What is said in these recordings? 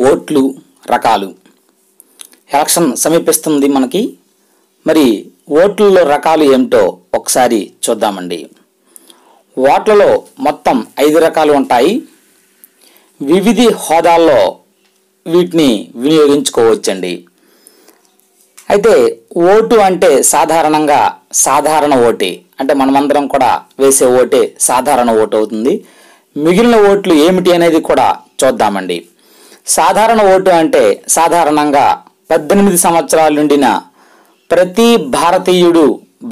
ఓట్లు రకాలు. ఎలక్షన్ సమీపిస్తుంది మనకి. మరి ఓట్లలో రకాలు ఏమిటో ఒకసారి చూద్దామండి. ఓట్లలో మొత్తం ఐదు రకాలు ఉంటాయి. వివిధ హోదాల్లో వీటిని వినియోగించుకోవచ్చండి. అయితే ఓటు అంటే సాధారణంగా సాధారణ ఓటే. అంటే మనమందరం కూడా వేసే ఓటే సాధారణ ఓటు అవుతుంది. మిగిలిన ఓట్లు ఏమిటి అనేది కూడా చూద్దామండి. సాధారణ ఓటు అంటే సాధారణంగా పద్దెనిమిది సంవత్సరాలు నిండిన ప్రతి భారతీయుడు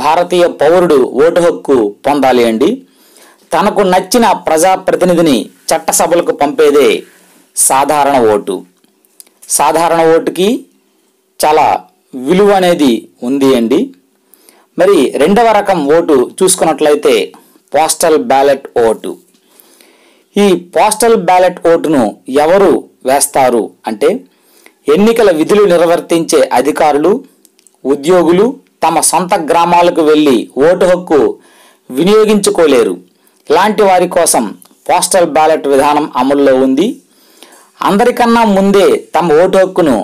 భారతీయ పౌరుడు ఓటు హక్కు పొందాలి అండి. తనకు నచ్చిన ప్రజాప్రతినిధిని చట్టసభలకు పంపేదే సాధారణ ఓటు. సాధారణ ఓటుకి చాలా విలువ అనేది ఉంది అండి. మరి రెండవ రకం ఓటు చూసుకున్నట్లయితే పోస్టల్ బ్యాలెట్ ఓటు. ఈ పోస్టల్ బ్యాలెట్ ఓటును ఎవరు వేస్తారు. అంటే ఎన్నికల విధులు నిర్వర్తించే అధికారులు ఉద్యోగులు తమ సొంత గ్రామాలకు వెళ్ళి ఓటు హక్కు వినియోగించుకోలేరు. ఇలాంటి వారి కోసం పోస్టల్ బ్యాలెట్ విధానం అమల్లో ఉంది. అందరికన్నా ముందే తమ ఓటు హక్కును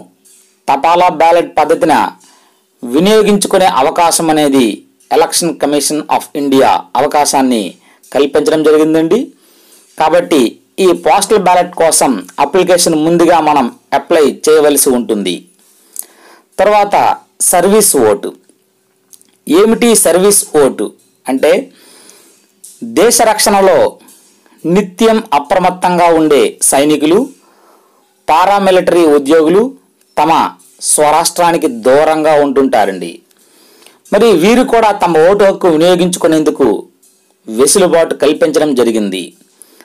తపాలా బ్యాలెట్ పద్ధతిన వినియోగించుకునే అవకాశం అనేది ఎలక్షన్ కమిషన్ ఆఫ్ ఇండియా అవకాశాన్ని కల్పించడం జరిగిందండి. కాబట్టి ఈ పోస్టల్ బ్యాలెట్ కోసం అప్లికేషన్ ముందుగా మనం అప్లై చేయవలసి ఉంటుంది. తర్వాత సర్వీస్ ఓటు ఏమిటి సర్వీస్ ఓటు అంటే దేశ రక్షణలో నిత్యం అప్రమత్తంగా ఉండే సైనికులు పారామిలిటరీ ఉద్యోగులు తమ స్వరాష్ట్రానికి దూరంగా ఉంటుంటారండి. మరి వీరు కూడా తమ ఓటు హక్కు వినియోగించుకునేందుకు వెసులుబాటు కల్పించడం జరిగింది.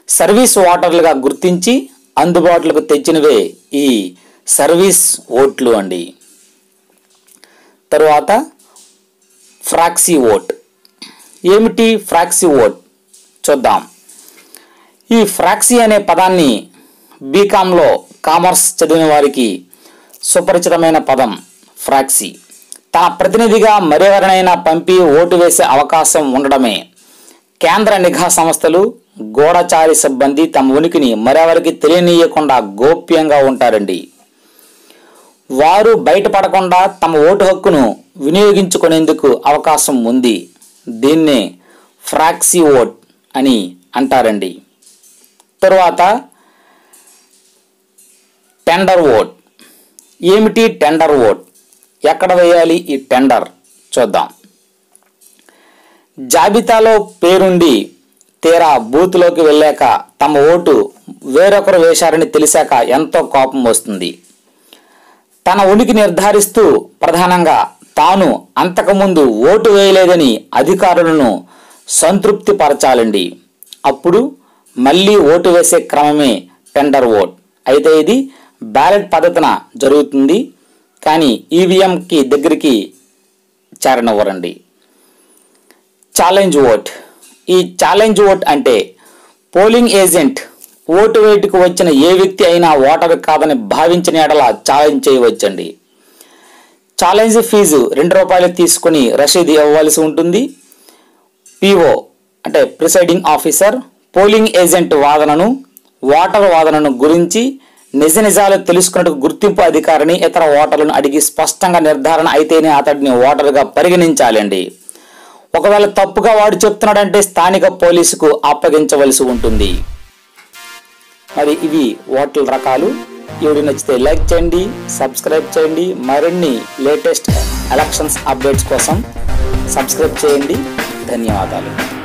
సర్వీస్ ఓటర్లుగా గుర్తించి అందుబాటులోకి తెచ్చినవే ఈ సర్వీస్ ఓట్లు అండి. తరువాత ఫ్రాక్సీ ఓట్. ఏమిటి ఫ్రాక్సీ ఓట్? చూద్దాం. ఈ ఫ్రాక్సీ అనే పదాన్ని బీకాంలో కామర్స్ చదివిన వారికి సుపరిచితమైన పదం ఫ్రాక్సీ. తన ప్రతినిధిగా మరెవరినైనా పంపి ఓటు వేసే అవకాశం ఉండడమే. కేంద్ర నిఘా సంస్థలు గూఢచారి సిబ్బంది తమ ఉనికిని మరెవరికి తెలియనీయకుండా గోప్యంగా ఉంటారండి. వారు బయటపడకుండా తమ ఓటు హక్కును వినియోగించుకునేందుకు అవకాశం ఉంది. దీన్నే ఫ్రాక్సీ ఓట్ అని అంటారండి. తరువాత టెండర్ ఓట్. ఏమిటి టెండర్ ఓట్? ఎక్కడ వేయాలి ఈ టెండర్? చూద్దాం. జాబితాలో పేరుండి తీరా బూత్లోకి వెళ్ళాక తమ ఓటు వేరొకరు వేశారని తెలిసాక ఎంతో కోపం వస్తుంది. తన ఉనికి నిర్ధారిస్తూ ప్రధానంగా తాను అంతకుముందు ఓటు వేయలేదని అధికారులను సంతృప్తి పరచాలండి అప్పుడు మళ్ళీ ఓటు వేసే క్రమమే టెండర్ ఓట్. అయితే ఇది బ్యాలెట్ పద్ధతిన జరుగుతుంది. కానీ ఈవీఎంకి దగ్గరికి చేరనివ్వరండి. Challenge vote. ఈ ఛాలెంజ్ ఓట్ అంటే పోలింగ్ ఏజెంట్ ఓటు వేటుకు వచ్చిన ఏ వ్యక్తి అయినా ఓటరు కాదని భావించిన ఎడల ఛాలెంజ్ చేయవచ్చండి. ఛాలెంజ్ ఫీజు రెండు రూపాయలు తీసుకుని రసీదు ఇవ్వవలసి ఉంటుంది. పిఓ అంటే ప్రిసైడింగ్ ఆఫీసర్ పోలింగ్ ఏజెంట్ వాదనను ఓటర్ వాదనను గురించి నిజ నిజాలు తెలుసుకున్నట్టు గుర్తింపు అధికారిని ఇతర ఓటర్లను అడిగి స్పష్టంగా నిర్ధారణ అయితేనే అతడిని ఓటర్గా పరిగణించాలండి. ఒకవేళ తప్పుగా వాడు చెప్తున్నాడంటే స్థానిక పోలీసుకు అప్పగించవలసి ఉంటుంది. మరి ఇవి ఓట్ల రకాలు. ఇవి నచ్చితే లైక్ చేయండి సబ్స్క్రైబ్ చేయండి. మరిన్ని లేటెస్ట్ ఎలక్షన్స్ అప్డేట్స్ కోసం సబ్స్క్రైబ్ చేయండి. ధన్యవాదాలు.